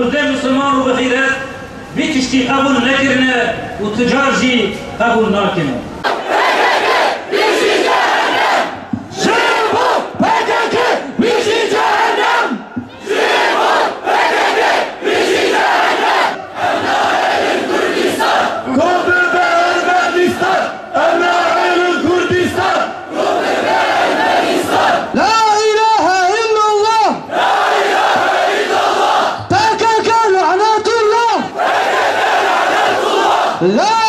Kurde Müslüman ruhiyet bir kişi kabul nekirne, u ticarci kabul nakine. love.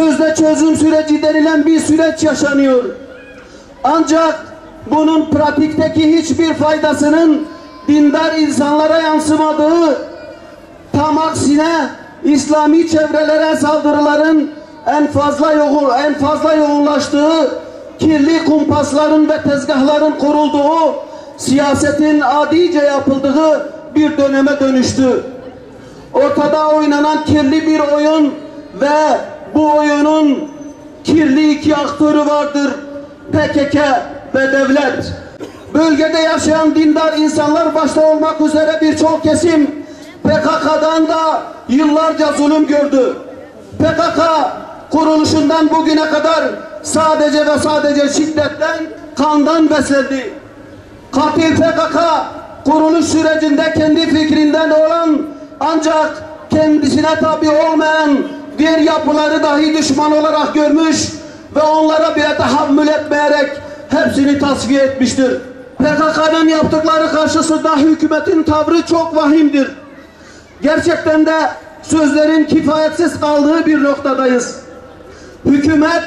Sözde çözüm süreci denilen bir süreç yaşanıyor. Ancak bunun pratikteki hiçbir faydasının dindar insanlara yansımadığı, tam aksine İslami çevrelere saldırıların en fazla yoğun, en fazla yoğunlaştığı, kirli kumpasların ve tezgahların kurulduğu, siyasetin adice yapıldığı bir döneme dönüştü. Ortada oynanan kirli bir oyun ve bu oyunun kirli iki aktörü vardır. PKK ve devlet. Bölgede yaşayan dindar insanlar başta olmak üzere birçok kesim PKK'dan da yıllarca zulüm gördü. PKK kuruluşundan bugüne kadar sadece ve sadece şiddetten, kandan beslendi. Katil PKK kuruluş sürecinde kendi fikrinden olan ancak kendisine tabi olmayan diğer yapıları dahi düşman olarak görmüş ve onlara bile tahammül etmeyerek hepsini tasfiye etmiştir. PKK'nın yaptıkları karşısında hükümetin tavrı çok vahimdir. Gerçekten de sözlerin kifayetsiz kaldığı bir noktadayız. Hükümet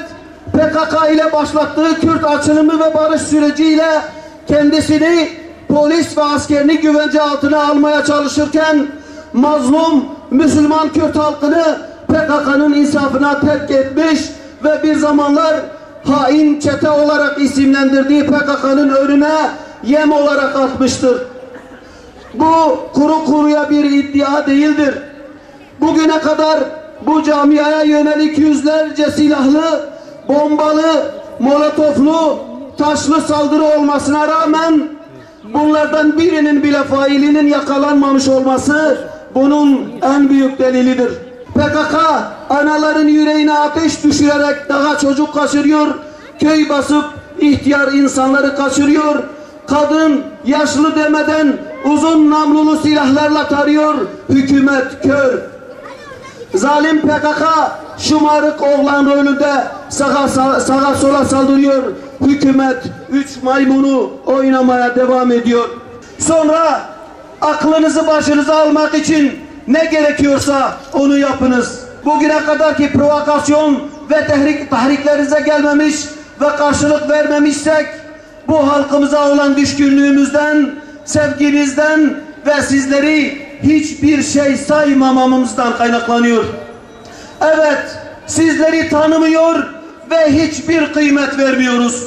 PKK ile başlattığı Kürt açılımı ve barış süreciyle kendisini polis ve askerini güvence altına almaya çalışırken mazlum Müslüman Kürt halkını PKK'nın insafına terk etmiş ve bir zamanlar hain çete olarak isimlendirdiği PKK'nın önüne yem olarak atmıştır. Bu kuru kuruya bir iddia değildir. Bugüne kadar bu camiaya yönelik yüzlerce silahlı, bombalı, molotoflu, taşlı saldırı olmasına rağmen bunlardan birinin bile failinin yakalanmamış olması bunun en büyük delilidir. PKK anaların yüreğine ateş düşürerek daha çocuk kaçırıyor, köy basıp ihtiyar insanları kaçırıyor, kadın yaşlı demeden uzun namlulu silahlarla tarıyor, hükümet kör. Zalim PKK şımarık oğlan rolünde sağa, sağa, sola saldırıyor. Hükümet üç maymunu oynamaya devam ediyor. Sonra aklınızı başınıza almak için ne gerekiyorsa onu yapınız. Bugüne kadarki provokasyon ve tehrik, tahriklerinize gelmemiş ve karşılık vermemişsek bu halkımıza olan düşkünlüğümüzden, sevgimizden ve sizleri hiçbir şey saymamamızdan kaynaklanıyor. Evet, sizleri tanımıyor ve hiçbir kıymet vermiyoruz.